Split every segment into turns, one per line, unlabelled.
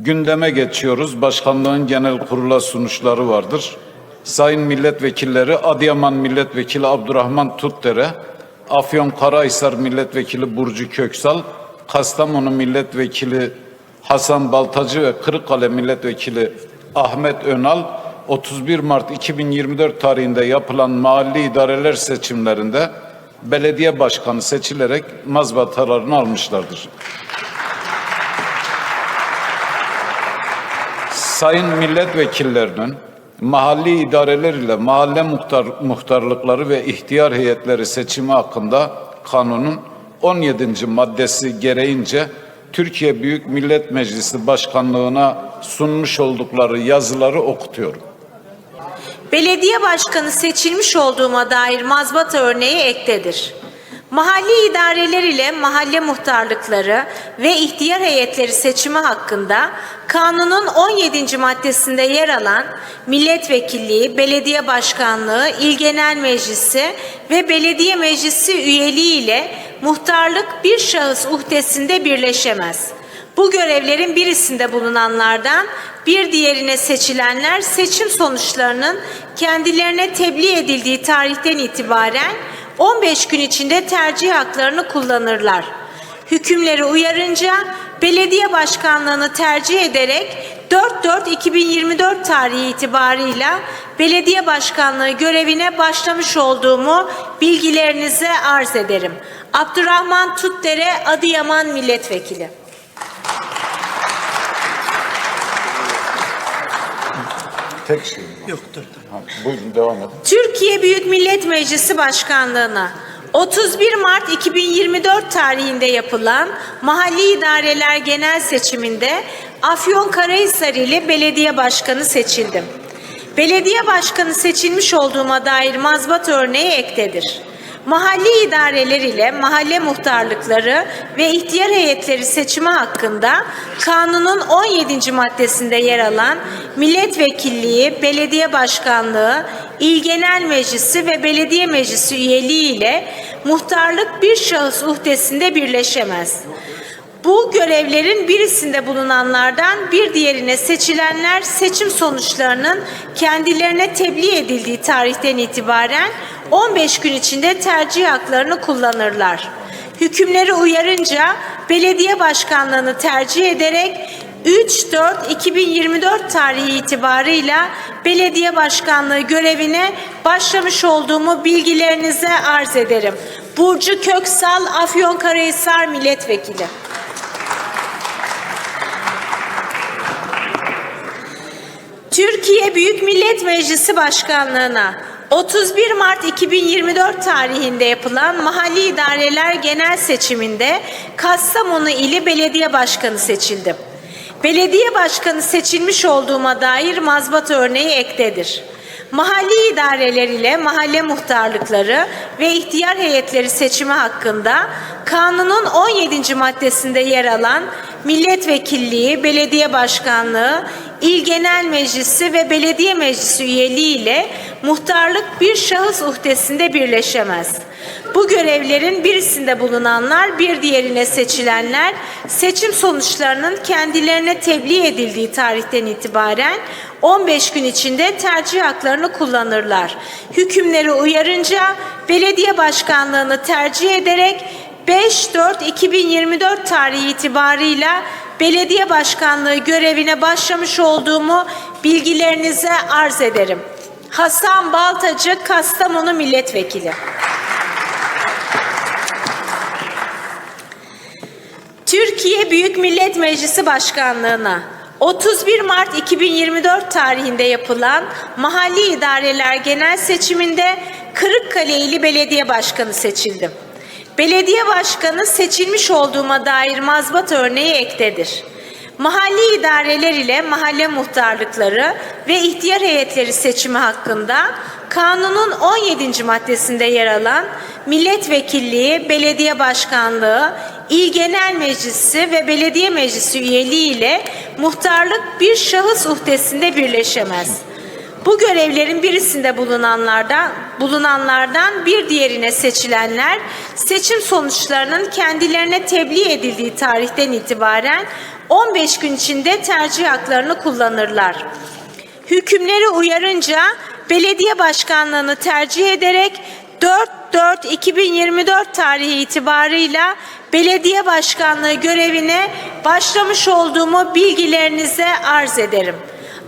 Gündeme geçiyoruz. Başkanlığın genel kurula sunuşları vardır. Sayın milletvekilleri Adıyaman Milletvekili Abdurrahman Tutdere, Afyon Karahisar Milletvekili Burcu Köksal, Kastamonu Milletvekili Hasan Baltacı ve Kırıkkale Milletvekili Ahmet Önal 31 Mart 2024 tarihinde yapılan mahalli idareler seçimlerinde belediye başkanı seçilerek mazbatalarını almışlardır. Sayın milletvekillerinin mahalli idareler ile mahalle muhtar, muhtarlıkları ve ihtiyar heyetleri seçimi hakkında kanunun 17. maddesi gereğince Türkiye Büyük Millet Meclisi Başkanlığına sunmuş oldukları yazıları okutuyorum.
Belediye başkanı seçilmiş olduğuma dair mazbata örneği ektedir. Mahalli idareler ile mahalle muhtarlıkları ve ihtiyar heyetleri seçimi hakkında kanunun 17. maddesinde yer alan milletvekilliği, belediye başkanlığı, il genel meclisi ve belediye meclisi üyeliği ile muhtarlık bir şahıs uhdesinde birleşemez. Bu görevlerin birisinde bulunanlardan bir diğerine seçilenler seçim sonuçlarının kendilerine tebliğ edildiği tarihten itibaren 15 gün içinde tercih haklarını kullanırlar. Hükümleri uyarınca belediye başkanlığını tercih ederek 4-4-2024 tarihi itibarıyla belediye başkanlığı görevine başlamış olduğumu bilgilerinize arz ederim. Abdurrahman Tutdere Adıyaman Milletvekili.
Tek şey.
Yoktur.
Ha, buyurun devam edin.
Türkiye Büyük Millet Meclisi Başkanlığı'na 31 Mart 2024 tarihinde yapılan Mahalli İdareler Genel Seçiminde Afyonkarahisar ile belediye başkanı seçildim. Belediye başkanı seçilmiş olduğuma dair mazbat örneği ektedir. Mahalli idareler ile mahalle muhtarlıkları ve ihtiyar heyetleri seçimi hakkında kanunun 17. maddesinde yer alan milletvekilliği, belediye başkanlığı, il genel meclisi ve belediye meclisi üyeliği ile muhtarlık bir şahıs uhdesinde birleşemez. Bu görevlerin birisinde bulunanlardan bir diğerine seçilenler seçim sonuçlarının kendilerine tebliğ edildiği tarihten itibaren 15 gün içinde tercih haklarını kullanırlar. Hükümleri uyarınca belediye başkanlığını tercih ederek 3-4-2024 tarihi itibarıyla belediye başkanlığı görevine başlamış olduğumu bilgilerinize arz ederim. Burcu Köksal, Afyonkarahisar Milletvekili. Türkiye Büyük Millet Meclisi Başkanlığına 31 Mart 2024 tarihinde yapılan Mahalli İdareler Genel Seçiminde Kastamonu ili belediye başkanı seçildim. Belediye başkanı seçilmiş olduğuma dair mazbat örneği ektedir. Mahalli idareler ile mahalle muhtarlıkları ve ihtiyar heyetleri seçimi hakkında kanunun 17. maddesinde yer alan milletvekilliği, belediye başkanlığı, il genel meclisi ve belediye meclisi üyeliği ile muhtarlık bir şahıs uhdesinde birleşemez. Bu görevlerin birisinde bulunanlar bir diğerine seçilenler seçim sonuçlarının kendilerine tebliğ edildiği tarihten itibaren 15 gün içinde tercih haklarını kullanırlar. Hükümleri uyarınca belediye başkanlığını tercih ederek 5-4-2024 tarihi itibarıyla belediye başkanlığı görevine başlamış olduğumu bilgilerinize arz ederim. Hasan Baltacı, Kastamonu Milletvekili. Türkiye Büyük Millet Meclisi Başkanlığına 31 Mart 2024 tarihinde yapılan Mahalli İdareler Genel Seçiminde Kırıkkale ili Belediye Başkanı seçildim. Belediye başkanı seçilmiş olduğuma dair mazbat örneği ektedir. Mahalli idareler ile mahalle muhtarlıkları ve ihtiyar heyetleri seçimi hakkında kanunun 17. maddesinde yer alan milletvekilliği, belediye başkanlığı, il genel meclisi ve belediye meclisi üyeliği ile muhtarlık bir şahıs uhdesinde birleşemez. Bu görevlerin birisinde bulunanlardan bulunanlardan bir diğerine seçilenler seçim sonuçlarının kendilerine tebliğ edildiği tarihten itibaren 15 gün içinde tercih haklarını kullanırlar. Hükümleri uyarınca belediye başkanlığını tercih ederek 4-4-2024 tarihi itibarıyla belediye başkanlığı görevine başlamış olduğumu bilgilerinize arz ederim.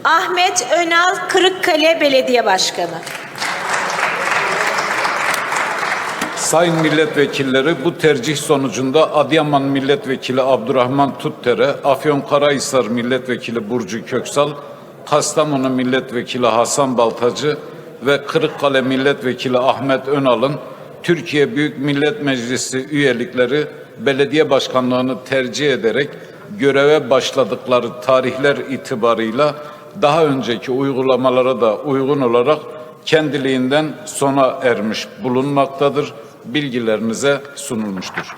Ahmet Önal Kırıkkale Belediye Başkanı.
Sayın milletvekilleri bu tercih sonucunda Adıyaman Milletvekili Abdurrahman Tuttere, Afyonkarahisar Milletvekili Burcu Köksal, Kastamonu Milletvekili Hasan Baltacı ve Kırıkkale Milletvekili Ahmet Önal'ın Türkiye Büyük Millet Meclisi üyelikleri belediye başkanlığını tercih ederek göreve başladıkları tarihler itibarıyla daha önceki uygulamalara da uygun olarak kendiliğinden sona ermiş bulunmaktadır. Bilgilerinize sunulmuştur.